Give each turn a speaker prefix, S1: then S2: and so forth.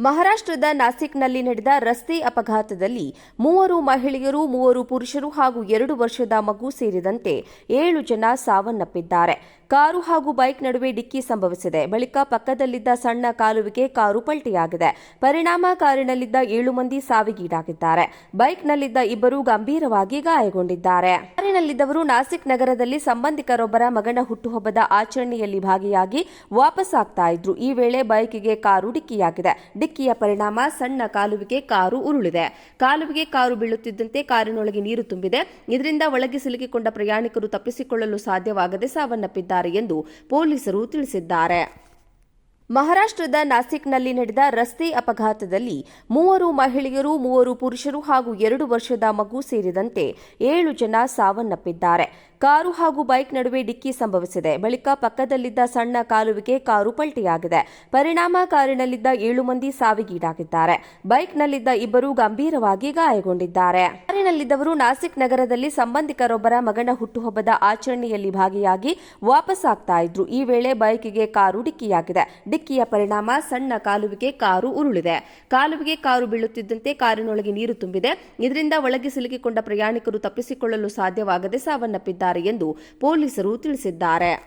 S1: ಮಹಾರಾಷ್ಟ್ರದ ನಾಸಿಕ್ನಲ್ಲಿ ನಡೆದ ರಸ್ತೆ ಅಪಘಾತದಲ್ಲಿ ಮೂವರು ಮಹಿಳೆಯರು, ಮೂವರು ಪುರುಷರು ಹಾಗೂ ಎರಡು ವರ್ಷದ ಮಗು ಸೇರಿದಂತೆ ಏಳು ಜನ ಸಾವನ್ನಪ್ಪಿದ್ದಾರೆ. ಕಾರು ಹಾಗೂ ಬೈಕ್ ನಡುವೆ ಡಿಕ್ಕಿ ಸಂಭವಿಸಿದೆ. ಬಳಿಕ ಪಕ್ಕದಲ್ಲಿದ್ದ ಸಣ್ಣ ಕಾಲುವೆಗೆ ಕಾರು ಪಲ್ಟಿಯಾಗಿದೆ. ಪರಿಣಾಮ ಕಾರಿನಲ್ಲಿದ್ದ ಏಳು ಮಂದಿ ಸಾವಿಗೀಡಾಗಿದ್ದಾರೆ. ಬೈಕ್ನಲ್ಲಿದ್ದ ಇಬ್ಬರು ಗಂಭೀರವಾಗಿ ಗಾಯಗೊಂಡಿದ್ದಾರೆ. ಕಾರಿನಲ್ಲಿದ್ದವರು ನಾಸಿಕ್ ನಗರದಲ್ಲಿ ಸಂಬಂಧಿಕರೊಬ್ಬರ ಮಗನ ಹುಟ್ಟುಹಬ್ಬದ ಆಚರಣೆಯಲ್ಲಿ ಭಾಗಿಯಾಗಿ ವಾಪಸ್ ಆಗ್ತಾ ಇದ್ರು. ಈ ವೇಳೆ ಬೈಕ್ಗೆ ಕಾರು ಡಿಕ್ಕಿಯಾಗಿದೆ. ಡಿಕ್ಕಿಯ ಪರಿಣಾಮ ಸಣ್ಣ ಕಾಲುವಿಗೆ ಕಾರು ಉರುಳಿದೆ. ಕಾಲುವಿಗೆ ಕಾರು ಬೀಳುತ್ತಿದ್ದಂತೆ ಕಾರಿನೊಳಗೆ ನೀರು ತುಂಬಿದೆ. ಇದರಿಂದ ಒಳಗೆ ಸಿಲುಕಿಕೊಂಡ ಪ್ರಯಾಣಿಕರು ತಪ್ಪಿಸಿಕೊಳ್ಳಲು ಸಾಧ್ಯವಾಗದೆ ಸಾವನ್ನಪ್ಪಿದ್ದಾರೆ ಎಂದು ಪೊಲೀಸರು ತಿಳಿಸಿದ್ದಾರೆ. ಮಹಾರಾಷ್ಟ್ರದ ನಾಸಿಕ್ನಲ್ಲಿ ನಡೆದ ರಸ್ತೆ ಅಪಘಾತದಲ್ಲಿ ಮೂವರು ಮಹಿಳೆಯರು, ಮೂವರು ಪುರುಷರು ಹಾಗೂ ಎರಡು ವರ್ಷದ ಮಗು ಸೇರಿದಂತೆ ಏಳು ಜನ ಸಾವನ್ನಪ್ಪಿದ್ದಾರೆ. ಕಾರು ಹಾಗೂ ಬೈಕ್ ನಡುವೆ ಡಿಕ್ಕಿ ಸಂಭವಿಸಿದೆ. ಬಳಿಕ ಪಕ್ಕದಲ್ಲಿದ್ದ ಸಣ್ಣ ಕಾಲುವೆಗೆ ಕಾರು ಪಲ್ಟಿಯಾಗಿದೆ. ಪರಿಣಾಮ ಕಾರಿನಲ್ಲಿದ್ದ ಏಳು ಮಂದಿ ಸಾವಿಗೀಡಾಗಿದ್ದಾರೆ. ಬೈಕ್ನಲ್ಲಿದ್ದ ಇಬ್ಬರು ಗಂಭೀರವಾಗಿ ಗಾಯಗೊಂಡಿದ್ದಾರೆ. ಕಾರಿನಲ್ಲಿದ್ದವರು ನಾಸಿಕ್ ನಗರದಲ್ಲಿ ಸಂಬಂಧಿಕರೊಬ್ಬರ ಮಗನ ಹುಟ್ಟುಹಬ್ಬದ ಆಚರಣೆಯಲ್ಲಿ ಭಾಗಿಯಾಗಿ ವಾಪಸ್ ಆಗ್ತಾ ಇದ್ರು. ಈ ವೇಳೆ ಬೈಕ್ಗೆ ಕಾರು ಡಿಕ್ಕಿಯಾಗಿದೆ. ಡಿಕ್ಕಿಯ ಪರಿಣಾಮ ಸಣ್ಣ ಕಾಲುವೆಗೆ ಕಾರು ಉರುಳಿದೆ. ಕಾಲುವೆಗೆ ಕಾರು ಬೀಳುತ್ತಿದ್ದಂತೆ ಕಾರಿನೊಳಗೆ ನೀರು ತುಂಬಿದೆ. ಇದರಿಂದ ಒಳಗೆ ಸಿಲುಕಿಕೊಂಡ ಪ್ರಯಾಣಿಕರು ತಪ್ಪಿಸಿಕೊಳ್ಳಲು ಸಾಧ್ಯವಾಗದೆ ಸಾವನ್ನಪ್ಪಿದ್ದಾರೆ. ಎಂದು ಪೊಲೀಸರು ತಿಳಿಸಿದ್ದಾರೆ.